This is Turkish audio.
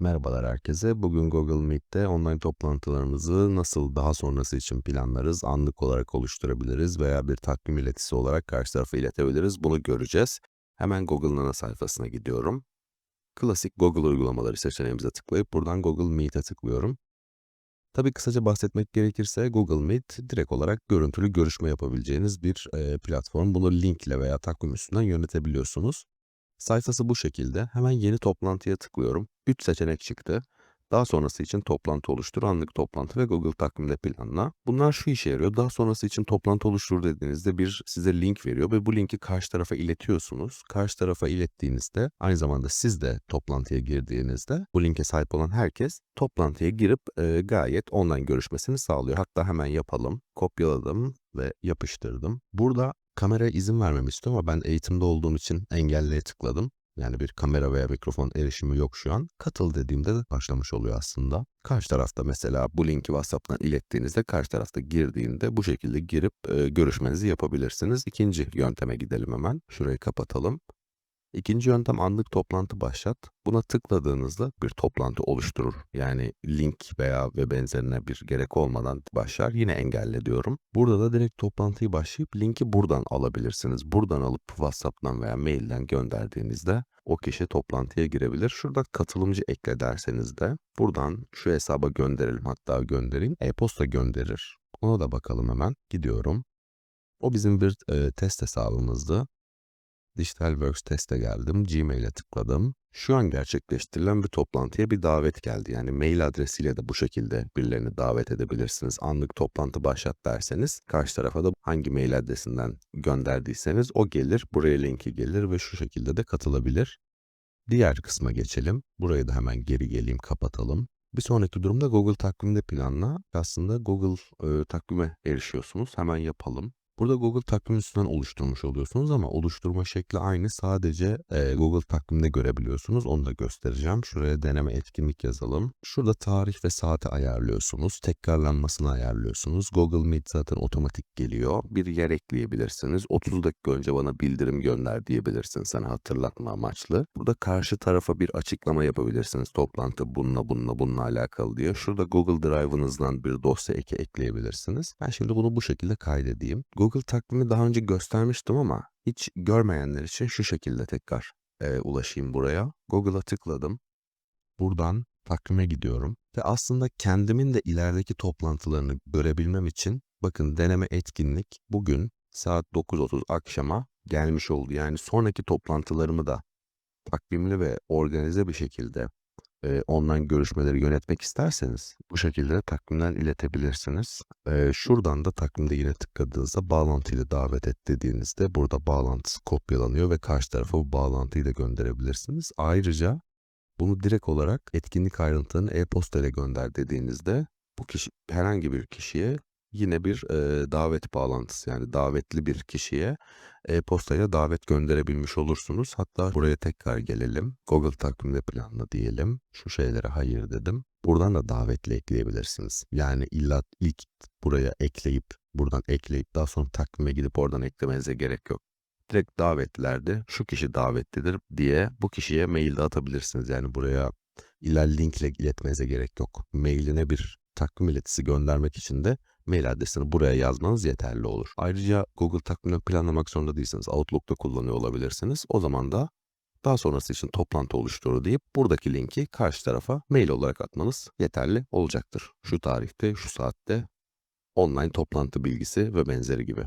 Merhabalar herkese. Bugün Google Meet'te online toplantılarımızı nasıl daha sonrası için planlarız, anlık olarak oluşturabiliriz veya bir takvim iletisi olarak karşı tarafa iletebiliriz. Bunu göreceğiz. Hemen Google'ın ana sayfasına gidiyorum. Klasik Google uygulamaları seçeneğimize tıklayıp buradan Google Meet'e tıklıyorum. Tabii kısaca bahsetmek gerekirse Google Meet direkt olarak görüntülü görüşme yapabileceğiniz bir platform. Bunu link ile veya takvim üstünden yönetebiliyorsunuz. Sayfası bu şekilde. Hemen yeni toplantıya tıklıyorum. 3 seçenek çıktı. Daha sonrası için toplantı oluştur, anlık toplantı ve Google takvimde planla. Bunlar şu işe yarıyor. Daha sonrası için toplantı oluştur dediğinizde bir size link veriyor ve bu linki karşı tarafa iletiyorsunuz. Karşı tarafa ilettiğinizde aynı zamanda siz de toplantıya girdiğinizde bu linke sahip olan herkes toplantıya girip e, gayet online görüşmesini sağlıyor. Hatta hemen yapalım. Kopyaladım ve yapıştırdım. Burada kameraya izin vermemi istiyor ama ben eğitimde olduğum için engelleye tıkladım. Yani bir kamera veya mikrofon erişimi yok şu an. Katıl dediğimde de başlamış oluyor aslında. Karşı tarafta mesela bu linki WhatsApp'tan ilettiğinizde karşı tarafta girdiğinde bu şekilde girip e, görüşmenizi yapabilirsiniz. İkinci yönteme gidelim hemen. Şurayı kapatalım. İkinci yöntem anlık toplantı başlat. Buna tıkladığınızda bir toplantı oluşturur. Yani link veya ve benzerine bir gerek olmadan başlar. Yine engelle diyorum. Burada da direkt toplantıyı başlayıp linki buradan alabilirsiniz. Buradan alıp WhatsApp'tan veya mailden gönderdiğinizde o kişi toplantıya girebilir. Şurada katılımcı ekle derseniz de buradan şu hesaba gönderelim hatta göndereyim. E-posta gönderir. Ona da bakalım hemen. Gidiyorum. O bizim bir e, test hesabımızdı. Digitalworks teste geldim. Gmail'e tıkladım. Şu an gerçekleştirilen bir toplantıya bir davet geldi. Yani mail adresiyle de bu şekilde birilerini davet edebilirsiniz. Anlık toplantı başlat derseniz karşı tarafa da hangi mail adresinden gönderdiyseniz o gelir. Buraya linki gelir ve şu şekilde de katılabilir. Diğer kısma geçelim. Burayı da hemen geri geleyim kapatalım. Bir sonraki durumda Google takvimde planla. Aslında Google e, takvime erişiyorsunuz. Hemen yapalım. Burada Google takvim üstünden oluşturmuş oluyorsunuz ama oluşturma şekli aynı. Sadece e, Google takvimde görebiliyorsunuz. Onu da göstereceğim. Şuraya deneme etkinlik yazalım. Şurada tarih ve saati ayarlıyorsunuz. Tekrarlanmasını ayarlıyorsunuz. Google Meet zaten otomatik geliyor. Bir yer ekleyebilirsiniz. 30 dakika önce bana bildirim gönder diyebilirsiniz. Sana hatırlatma amaçlı. Burada karşı tarafa bir açıklama yapabilirsiniz. Toplantı bununla bununla bununla alakalı diye. Şurada Google Drive'ınızdan bir dosya eki ekleyebilirsiniz. Ben şimdi bunu bu şekilde kaydedeyim. Google Google takvimi daha önce göstermiştim ama hiç görmeyenler için şu şekilde tekrar e, ulaşayım buraya. Google'a tıkladım. Buradan takvime gidiyorum ve aslında kendimin de ilerideki toplantılarını görebilmem için bakın deneme etkinlik bugün saat 9.30 akşama gelmiş oldu. Yani sonraki toplantılarımı da takvimli ve organize bir şekilde e, online görüşmeleri yönetmek isterseniz bu şekilde takvimden iletebilirsiniz. E, şuradan da takvimde yine tıkladığınızda bağlantıyla davet et dediğinizde burada bağlantısı kopyalanıyor ve karşı tarafa bu bağlantıyı da gönderebilirsiniz. Ayrıca bunu direkt olarak etkinlik ayrıntılarını e-posta ile gönder dediğinizde bu kişi herhangi bir kişiye yine bir e, davet bağlantısı yani davetli bir kişiye e-postaya davet gönderebilmiş olursunuz. Hatta buraya tekrar gelelim. Google takvimde planla diyelim. Şu şeylere hayır dedim. Buradan da davetli ekleyebilirsiniz. Yani illa ilk buraya ekleyip buradan ekleyip daha sonra takvime gidip oradan eklemenize gerek yok. Direkt davetlerde şu kişi davetlidir diye bu kişiye mail de atabilirsiniz. Yani buraya illa linkle iletmenize gerek yok. Mailine bir takvim iletisi göndermek için de mail adresini buraya yazmanız yeterli olur. Ayrıca Google takvimini planlamak zorunda değilsiniz. Outlook'ta kullanıyor olabilirsiniz. O zaman da daha sonrası için toplantı oluşturur deyip buradaki linki karşı tarafa mail olarak atmanız yeterli olacaktır. Şu tarihte, şu saatte online toplantı bilgisi ve benzeri gibi.